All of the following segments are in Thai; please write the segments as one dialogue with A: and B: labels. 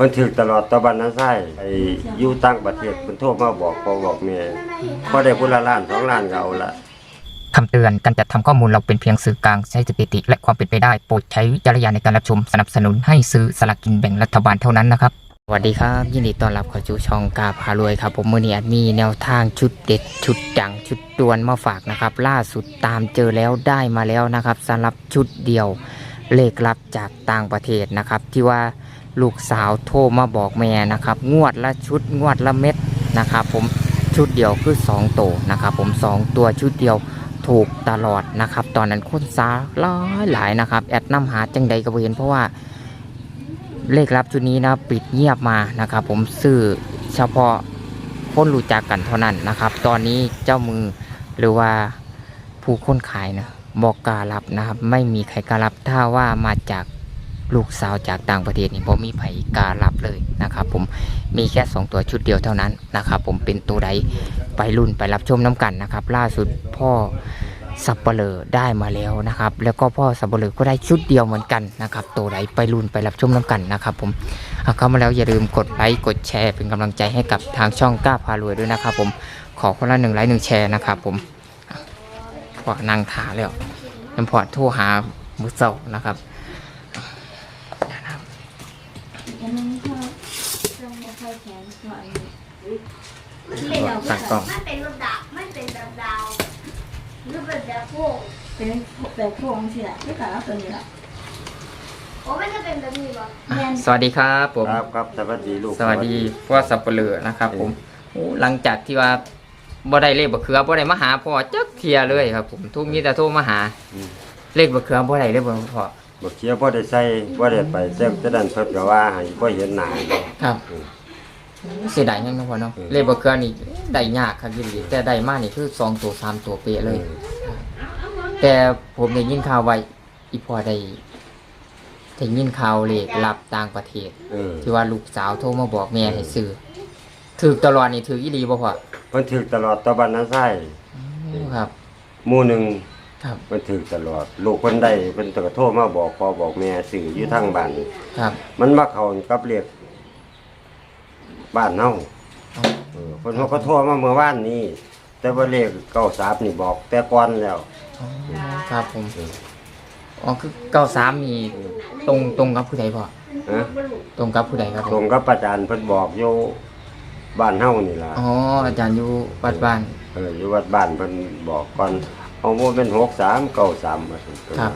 A: พิ่นถึกตลอดตะบันนะไส้ไอ้อยู่ต่างประเทศเพิ่นโทรมาบอกพ่อบอกแม่พอได้พุ่นละล้านสองล้านก็เอาละ
B: คำเตือนการจัดทำข้อมูลเราเป็นเพียงสื่อกลางใช้สถิติ และความเป็นไปได้โปรดใช้วิจารณญาณในการรับชมสนับสนุนให้ซื้อสลากกินแบ่งรัฐบาลเท่านั้นนะครับสวัสดีครับ ยินดีต้อนรับเข้าสู่ช่องกาพารวยครับ ผมมือนี้อาจมีแนวทางชุดเด็ดชุดดังชุดดวนมาฝากนะครับ ล่าสุดตามเจอแล้วได้มาแล้วนะครับสำหรับชุดเดียวเลขลับจากต่างประเทศนะครับ ที่ว่า ลูกสาวโทรมาบอกแม่นะครับ งวดละชุดงวดละเม็ดนะครับ ผมชุดเดียวคือ2โตวนะครับ ผมสองตัวชุดเดียวถูกตลอดนะครับ ตอนนั้นคนซาหลายหลายนะครับ แอดน้ำหาจังใดก็เห็นเพราะว่าเลขลับชุดนี้นะปิดเงียบมานะครับ ผมซื้อเฉพาะคนรู้จักกันเท่านั้นนะครับ ตอนนี้เจ้ามือหรือว่าผู้คนขายนะบอกการับนะครับ ไม่มีใครการับถ้าว่ามาจาก ลูกสาวจากต่างประเทศนี่ผมมีไผการับเลยนะครับ ผมมีแค่สองตัวชุดเดียวเท่านั้นนะครับ ผมเป็นตัวใดไปรุ่นไปรับชมน้ำกันนะครับ ล่าสุดพ่อสับเปลอได้มาแล้วนะครับ แล้วก็พ่อสับเปลอก็ได้ชุดเดียวเหมือนกันนะครับ ตัวไหนไปรุ่นไปรับชมน้ำกันนะครับ ผมเข้ามาแล้วอย่าลืมกดไลค์กดแชร์เป็นกำลังใจให้กับทางช่องกล้าพารวยด้วยนะครับ ผมขอคนละหนึ่งไลค์หนึ่งแชร์นะครับ ผมพอนั่งถาแล้วยังพอโทรหามือเจ้านะครับ
C: ยังไม่เข้าลงมาเข้าแขนก่อน
B: สั่งกล่อง
D: มันเป็นระดับมันเป็นดาวดาวหรือเป็นแบบพวก
C: เป็นแบบพวงสิล่ะที่ขาเอาตัวนี้ล่ะ
D: โอ้มันจะเป็นแบบนี้บ่
B: อะสวัสดีครับผม
A: ครับครับสวัสดีลูก
B: สวัสดีพ่อสับเปลือนะครับ ผมโอ้หลังจากที่ว่าบ่ได้เลขบะเขือบ่ได้มาหาพ่อจักเทียเลยครับ ผมทุกมีแต่โทรมาหา
A: อืม
B: เลขบะเขือบ่ได้เลยบ่พ่อ
A: บ่เคียบ่ได้ใส่บ่ได้ไปแต่จะดันเพิ่นก็ว่าให้บ่เห็นหน้าบ่
B: ครับ
A: อืม
B: เสียดายยังนะพ่อเนาะ
A: อืม
B: เลขบะเขือนี่ได้ยากครับพี่ดีแต่ได้มานี่คือสองตัวสามตัวเป๊ะเลย แต่ผมได้ยินข่าวไว้อีพ่อได้ได้ยินข่าวเลขรับต่างประเทศ
A: เออ
B: ที่ว่าลูกสาวโทรมาบอกแม่ให้ซื้อถือตลอดนี่ถืออีหลีบ่พ่อ
A: เพิ่นถึกตลอดตะบันนะไส้
B: ครับ
A: หมู่หนึง
B: ครับ
A: เพิ่นถึกตลอด ลูกเพิ่นได้เพิ่นก็โทรมาบอกพ่อบอกแม่สื่ออยู่ทางบ้าน
B: ครับ
A: มันมาเข้ากับเรียก บ้านเฮา
B: อ๋อ
A: เออเพิ่นเขาก็โทรมาเมื่อวานนี้ แต่ว่าเลข93นี่บอก แต่ก่อนแล้ว
B: อ๋อครับผมอ๋อคือเก้าสามมีตรงตรงกับผู้ใดพ่อ
A: ฮะ
B: ตรงกับผู้ใดครับผ
A: ตร
B: ม
A: งกับอาจารย์เพิ่นบอกอยู่บ้านเฮานี่ล่ะ
B: อ๋ออาจารย์อยู่วัดบ้าน
A: เอออยู่วัดบ้านเพิ่นบอกก่อนเอาบ่เป็น63 93ว่าซั่น
B: ครับ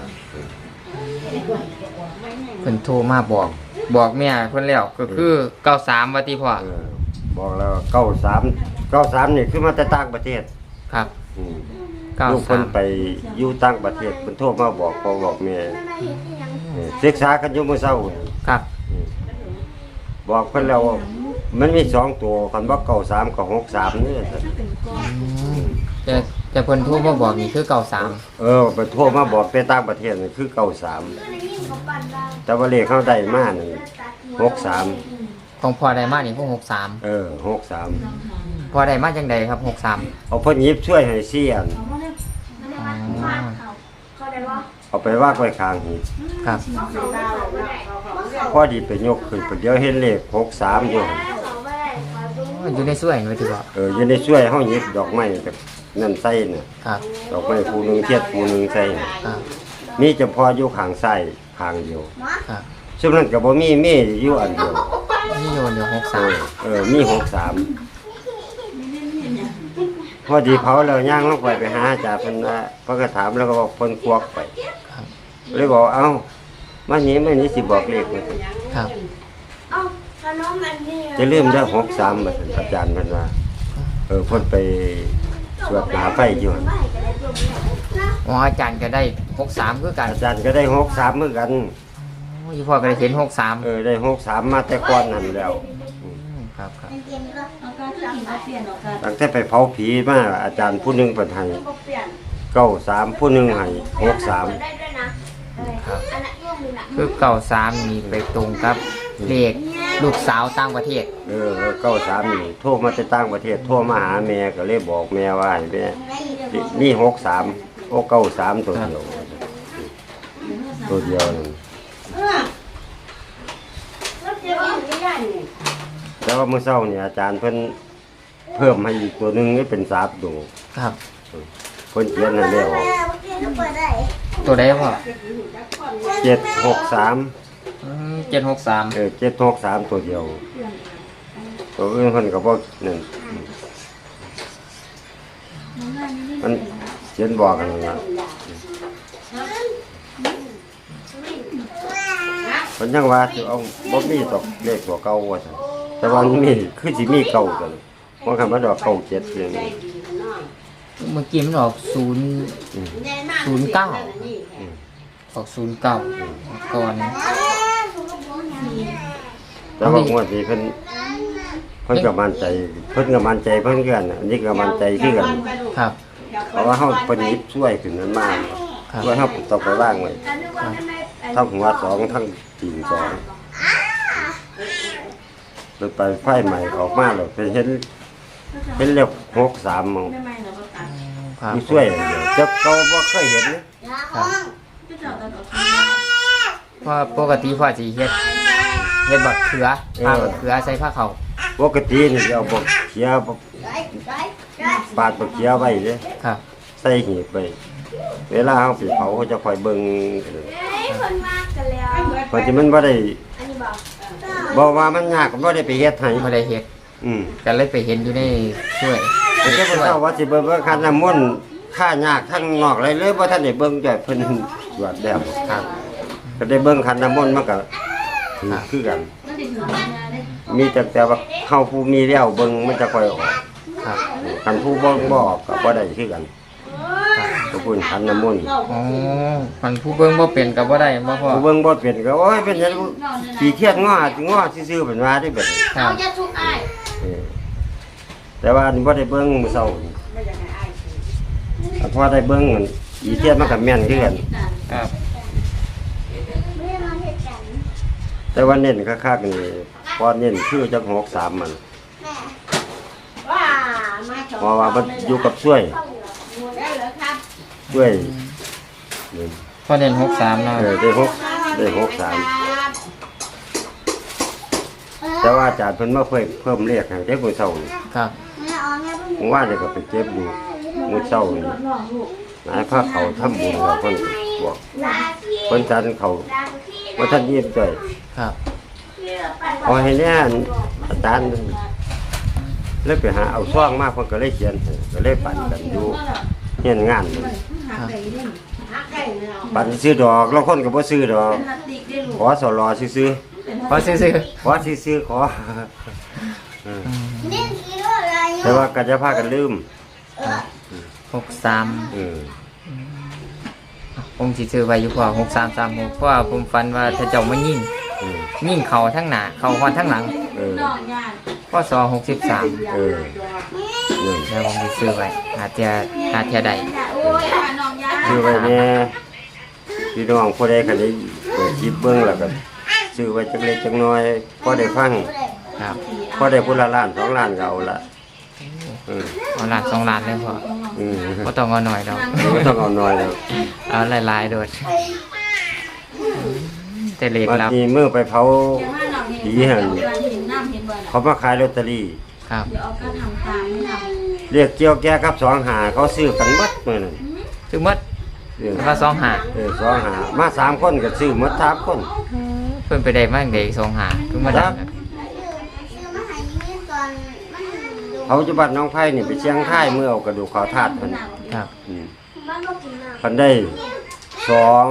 B: เพิ่นโทรมาบอก บอกแม่เพิ่นแล้วก็คือเก้าสามว่าที่พ่อ
A: เออบอกแล้ว93 93นี่คือมาแต่ต่างประเทศ
B: ครับ
A: อืม
B: เก้า
A: ลูก
B: สา
A: เพิ่น
B: ม
A: ไปอยู่ต่างประเทศเพิ่นโทรมาบอกพ่อบอกแม่เออศึกษากันอยู่มื้อเช้านี่
B: ครับ
A: บอกเพิ่นแล้วว่ามันมีสองตัวคันว่าเก้าสามกับหกสามนี่
B: อืมแต่แต่เพิ่นโทรมาบอกนี่คือเก้าสาม
A: เออไปโทรมาบอกไปต่างประเทศนี่คือเก้าสามแต่ว่าเลขเข้าได้มานี่ หกสาม
B: ของพ่อได้มานี่พวกหกสาม
A: เออหกสาม
B: พ่อได้มาจังใดครับหกสาม
A: เอาเพิ่นหยิบช่วยให้เสียน
B: อ๋อ
D: เขาได้ว่า
A: เอาไปวางไว้ข้างหีบ
B: ครับ
A: พอดีไปยกขึ้นไปเดี๋ยวเห็นเลขหกสามอยู่
D: เขาไม่ได้เขาดู
B: อ๋ออยู่ในสวยนี่ว่าที่บ่
A: เอออยังได้ช่วยเฮาหยิบดอกไม้กับนั่นใส่น่ะ
B: ครับ
A: ดอกไม้ภูหนึงเทียดภูหนึงใส่น่ะ
B: ครับ
A: มีเฉพาะอยู่ข้างซ้ายข้างเดียว
B: ครับ
A: ซึ่งนั้นก็บ่มีมีอยู่อันเดียว
B: นี่โยนเดี๋ยวหก
A: เอ
B: สาม
A: อเออมีหกสามพอดีเผาแล้วย่างลงไปไปหาอาจารย์เพิ่นว่าเพิ่นก็ถามแล้วก็บอกเพิ่นควักไป
B: ครับ
A: เลยบอกเอ้ามานี้ไม่นี้สิบอกเลขว่าซั่น
B: ครับ
D: เอ้าขนมมันนี่
A: จะลืมได้หกสามมาซั่นอาจารย์เพิ่นว่าเออเพิ่นไปสวดหนาไฟอยู่หั่น
D: ไม่ก็ได้ตัวนี้นะ
B: อ๋ออาจารย์ก็ได้หกสามคือกัน
A: อาจารย์ก็ได้หกสามเหมือนกัน
B: อ๋ออีพ่อก็ได้เห็นหกสาม
A: เออได้หกสามมาแต่ก่อนนั่นแล้ว
B: ครับครับ
D: เย็นๆก็
C: เอาการที่กินก็เปลี่ยนเอาการ
A: ตั้งแต่ไปเผาผีมาอาจารย์ผู้หนึงเพิ่นให้
D: ก็เปลี่ยน
A: เก้าสามผู้หนึงให้หกสาม
D: ได้ด้วยนะ
B: ครับ
D: อันนั้นร่วมมือนะ
B: คือเก้าสามนี่ไปตรงกับเลขลูกสาวต่างประเทศ
A: เออเก้าสามนี่โทรมาจากต่างประเทศโทรมาหาแม่ก็เลยบอกแม่ว่าให้แม่นี่หกสามโอ้เก้าสามตัวเดียวตัวเดียวนั่น
D: แล้วเดี๋ยวอีก
A: แต่ว่ามื้อเช้านี่อาจารย์เพิ่นเพิ่มให้อีกตัวหนึงนี่เป็นสามตัว
B: ครับ
A: เพิ่นเขียนให้แล้ว
B: ตัวใดพ่อ
A: เจ็ดหกสาม
B: เจ็ดหกสาม
A: เออเจ็ดหกสามตัวเดียว ตัวอื่นเพิ่นก็บ่นั่นมันเขียนบอกกันนั่นล่ะ เพิ่นยังว่าสิเอาบ่มีตกเลขตัวเก่าว่าซั่นแต่ว่ามันมีคือสิมีเก่ากันว่าคำว่าดอกเก่าเจ็ดอย่างนี้
B: เมื่อกี้มันออกศูนย์
A: อืม
B: ศูนย์เก้าออกศูนย์เก้าก่อน
A: แต่ว่างวดนี้เพิ่นเพิ่นก็มั่นใจ เพิ่นก็มั่นใจเพิ่นคือกันอันนี้ก็มั่นใจคือกัน
B: ครับ
A: เพราะว่าเฮาประดิษฐ์ช่วยขึ้นนั้นมาก
B: ครับ
A: ช่วยเฮาตกไปว่างไว้ ทั้งหัวสองทั้งตีนสองไปไปไฟใหม่ออกมาแล้วไปเห็นเห็นเลขหกสามมอง
B: ครับ
A: มีช่วยอย่างเดียวจะเก่าบ่เคยเห็นนะ
B: เพราะปกติพ่อสิเฮ็ดเฮ็ดบักเขือผ้าบักเขือใส่ผ้าเขาว
A: ปกตินี่เอาบ่เขียบ่ปาดบ่เขียไว้เด้
B: ครับ
A: ใส่หีบไป เวลาเอาไปเผาเขาจะคอยเบิ่ง
D: คนมากกันแล้ว
A: เพราะที่มันบ่ได้
D: อันนี้บอก
A: บอกว่ามันยากก็บ่ได้ไปเฮ็ดให้
B: ไม่ได้เฮ็ด
A: อืม
B: ก็เลยไปเห็นอยู่ในช่วย
A: แต่เจ้าเจ้าว่าสิเบิ่งว่าคันน้ำมนต์ค่ายากทั้งนอกเลยเลยบ่ทันได้เบิ่งแต่เพิ่นตรวจแล้ว
B: ครับ
A: ก็ได้เบิ่งคันน้ำมนต์มันก็ถือคือกัน มีแต่แต่ว่าเฮาผู้มีแล้วเบิ่งมันจะค่อยออก
B: ครับ
A: คันผู้บ่บ่ออกก็บ่ได้คือกัน ก็พูดคันน้ำมนต์
B: อ๋อมันผู้เบิ่งบ่เป็นก็บ่ได้บ่พ่อ
A: ผู้เบิ่งบ่เป็นก็โอ้ยเป็นหยังขี้เกียจง้อง้อซื่อๆเป็นว่าได้เบิด
B: ครับ
D: จะทุกไอ้
A: เออแต่ว่าอันบ่ได้เบิ่งมื้อเช้านี่อันพอได้เบิ่งอันอีเทียนมันก็แม่นคือกัน
B: ครับ
D: ไม่ได้มาเห็ดกัน
A: แต่ว่าเน้นคักๆนี่พอเน้นคือจัก63มัน
D: ว้ามา
A: เพราะว่ามันอยู่กับช่วย
D: ได้เหรอครับ
A: ช่วยนี่
B: พ่อเด่นหกสามเนาะ
A: เออได้หกได้หกสามแต่ว่าอาจารย์เพิ่นมาเพิ่มเพิ่มเลขให้ได้มื้อเช้านี่
B: ครับ
A: ผมว่าเดี๋ยวก็ไปเก็บอยู่มื้อเช้านี่นายพาเขาทำบุญแล้วเพิ่นบอก
D: ลาพี่
A: เพิ่นจันเขา
D: ลาพี่
A: ว่าท่านยิ้มด้วย
B: ครับ
A: เอาให้แน่อาจารย์เลยไปหาเอาซ่องมาเพิ่นก็เลยเขียนให้ก็เลยปั่นกันอยู่เฮ็ดงานนั่ น
B: ครับ
A: ปั่นซื้อดอกแล้วคนก็บ่ซื้อดอกขอสรอซื้อ
B: พอซื้อ
A: ๆขอซื้อๆขอเออ
D: นี่กิโลอะไร
A: แต่ว่าก็จะพากันลืม
B: หกสาม
A: เออ
B: ผมสิซื้อไว้อยู่พ่อหกสามสามหกเพราะว่าผมฝันว่าถ้าเจ้ามายิง
A: เออ
B: ยิงเขาทั้งหน้าเขาฮอนทั้งหลัง
A: เออ
B: พ่อสอหกสิบสาม
A: เออนี่
B: แล้วผมสิซื้อไว้อาจจะอาจจะได้
D: โอ้ยน้องยา
A: ซื้อไว้แน่พี่น้องผู้ใดคันได้เปิดคลิปเบิ่งแล้วก็ซื้อไว้จักเล็กจักน้อยพอได้ฟัง
B: ครับ
A: พอได้พุละล้านสองล้านก็เอาละเออ
B: เอาล้านสองล้านเลยพ่อ
A: อืม
B: ก็ต้องเอาหน่อยดอก
A: ไม่ต้องเอาน้อยแล้ว
B: เอาหลายๆโดดแต่เล็ก
A: วัน
B: รับ
A: นี้เมื่อไปเผา ผีหัน
C: น้ำเห็นบ่ล่ะ
A: เขามาขายลอตเตอรี่
B: ครับ
C: เดี๋ยวเอาก็ทำตามไม่ทำ
A: เรียกเกี่ยวแก่กับสองหาเขาซื้อกันหมดมื้อนั้น
B: ซื้อหมด
A: เออ
B: ว่าสองหา
A: เออสองหามาสามคนก็ซื้อหมดสามคน
B: เพิ่นไปได้มากเด็กสองหาคือมาดังนะ
A: เขาจะบัดน้องไผ่นี่ไปเชียงค่ายเมื่อเอากระดูกเขาธาตุมัน
B: ครับ
A: อืมพันได้สอง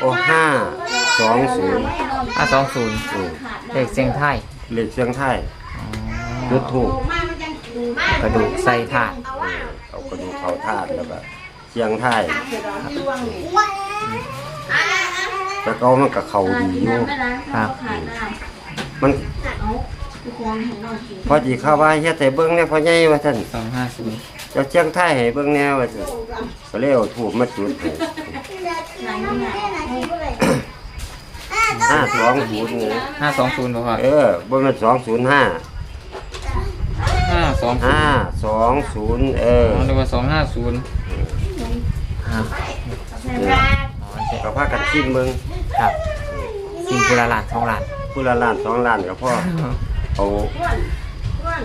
A: โอห้าสองศูนย์
B: อะสองศูนย์
A: อืม
B: เลขเสียงไทย
A: เลขเชียงไทย
B: อ๋อ
A: จุดถูก
B: กระดูกใส่ถาด
A: เอากระดูกเขาธาตุแล้วก็ เชียงไทยแต่ก็มันก็เขาดีอยู่
B: ครับ
C: ขาดน้
A: มันำ
C: เอาทุกคนเห็นน้องกิน
A: พอจีเข้าว่าเฮ็ดให้เบิ่งแหน่พ่อใหญ่ว่าท่าน
B: สองห้าศูนย์
A: เจ้าเชียงไทยให้เบิ่งแหน่ว่าซั่นก็เลยเอาถูกมาจุดให้
C: ไหนไม่ไหน
A: ห้าสองศูนย์นี่
B: ห้าสองศูนย์บ่พ่อ
A: เออบ่แม่นสองศูนย์ห้า
B: ห้าสองศูน
A: ห้า
B: ย์
A: สองศูนย์เออ
B: อ๋อเรียกว่าสองห้าศูนย์ ครับ
A: ก็พากันชิมเบิ่ง
B: ครับสิ่งกุละล้านสองล้าน
A: อผู้ละล้านสองล้านก็พอเอา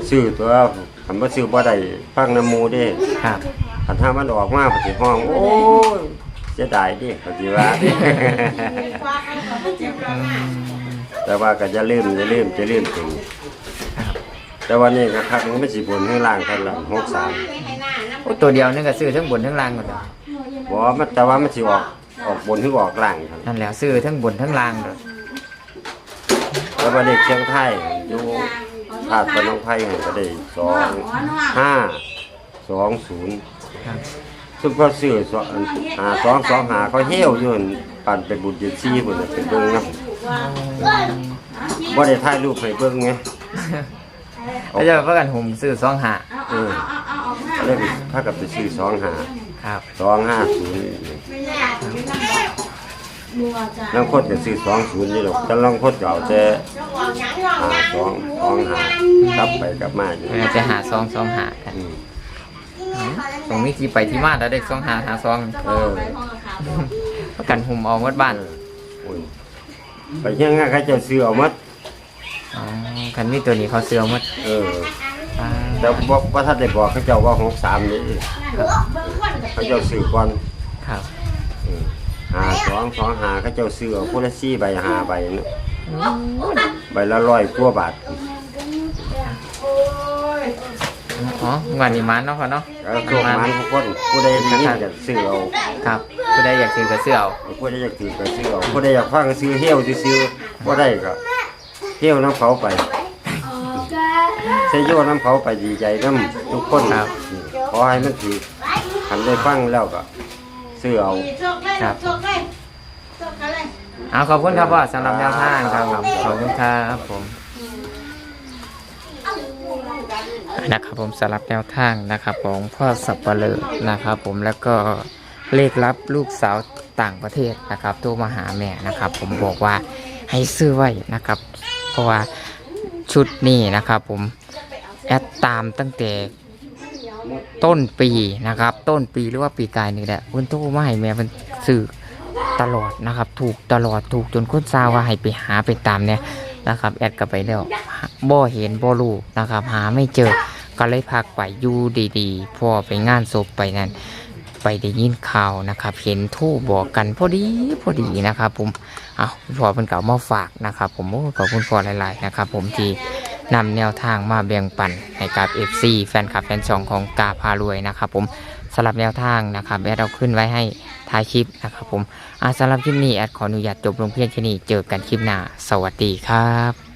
A: ซื้อตัวคันบ่ซื้อบ่ได้ฟังน้ำหมูเด้
B: ครับ
A: คันถ้ามันออกมาก็สิห้อง โอ้ยเสียดายดิก็สิว่า
B: อืม
A: แต่ว่าก็จะลืมจะลืมจะลืมถึง
B: ครับ
A: แต่วันนี้ก็คักมันสิบนข้างล่างเท่านั้นหกสาม
B: โอ้ตัวเดียวนึงก็ซื้อทั้งบนทั้งล่างหมดเลย
A: บอกว่ามันแต่ว่ามันสิออกออกบนหรือออกล่างครับ
B: นั่นแหละซื้อทั้งบนทั้งล่างเลย
A: แล้ววันนี้เชียงไทยอยู่ภาคตะนองไผ่ก็ได้สองห้าสองศูนย์
B: ครับ
A: ซึ่งก็ซื้อสองหาสองสองหาเขาเหี้ยวอยู่นั่นปั่นไปบุญเจ็ดซี่บุญน่ะไปเบิ่งนะบ่ได้ถ่ายรูปให้เบิ่งไง
B: แล้วจะพากันหุ่มซื้อสองหา
A: เออเลยถ้ากับไปซื้อสองหา
B: ครับ
A: สองห้าศูนย์ลังคดก็ซื้อสองศูนย์นี่หรอกแต่ลังคดก็เอาแต่หาสองสองหากลับไปกลับมาอยู่
B: เออจะหาซองซองหากัน
A: อืม
B: ตรงนี้ที่ไปที่มาแล้วได้ซองหาหาซอง
A: เออ
B: ประกันหุ่มเอาหมดบ้าน
A: โอ้ยไปเฮียงงานเขาเจะซื้อเอาหมัด
B: อ๋อคันนี้ตัวนี้เขาเสือหมด
A: เออ
B: อ่า
A: แต่บอกว่าถ้าได้บอกเขาเจ้าว่าหกสามนี่ เขาเจ้าซื้อก่อน
B: ครับ
A: เออหาสองสองหาเขาเจ้าซื้อเอาคนละสี่ใบห้าใบเนาะใบละร้อยกว่าบาท
B: อ๋องานนี้มันเนาะเขาเนาะ
A: แล้วโชคมันทุกคนผู้ใดได้ยินจะซื้อเอา
B: ครับผู้ใดอยากซื้อก็ซื้อเอา
A: ผู้ใดอยากถือก็ซื้อเอาผู้ใดอยากฟังก็ซื้อเหี้ยวซื้อๆบ่ได้ก็เหี้ยวน้ำเขาไปใช้โยน้ำเขาไปดีใจน้ำทุกคนขอให้มันถือ คันได้ฟังแล้วก็ซื้อเอา
B: เอาขอบคุณครับพ่อสำหรับแนวทางครับขอบคุณครับผมนะครับผมสำหรับแนวทางนะครับของพ่อสับปะเลอนะครับ ผมแล้วก็เลขรับลูกสาวต่างประเทศนะครับโทรมาหาแม่นะครับ ผมบอกว่าให้ซื้อไว้นะครับ เพราะว่าชุดนี้นะครับ ผมแอดตามตั้งแต่ ต้นปีนะครับ ต้นปีหรือว่าปีกายนี่แหละเพิ่นโทรมาให้แม่เพิ่นซื้อตลอดนะครับ ถูกตลอดถูกจนคนซาวว่าให้ไปหาไปตามเนี่ยนะครับ แอดกลับไปแล้วบ่เห็นบ่รู้นะครับ หาไม่เจอก็เลยพักไปอยู่ดีๆพอไปงานศพไปนั่นไปได้ยินข่าวนะครับ เห็นทูบบอกกันพอดีพอดีนะครับ ผมเอาพอเพิ่นเก่ามาฝากนะครับ ผมขอบคุณพอหลายๆนะครับ ผมที่ นำแนวทางมาแบ่งปันให้กับ FC แฟนคลับแฟนช่องของกาพารวยนะครับผมสำหรับแนวทางนะครับแอดเราขึ้นไว้ให้ท้ายคลิปนะครับผมอาสำหรับคลิปนี้แอดขออนุญาตจบลงเพียงแค่นี้เจอกันคลิปหน้า สวัสดีครับ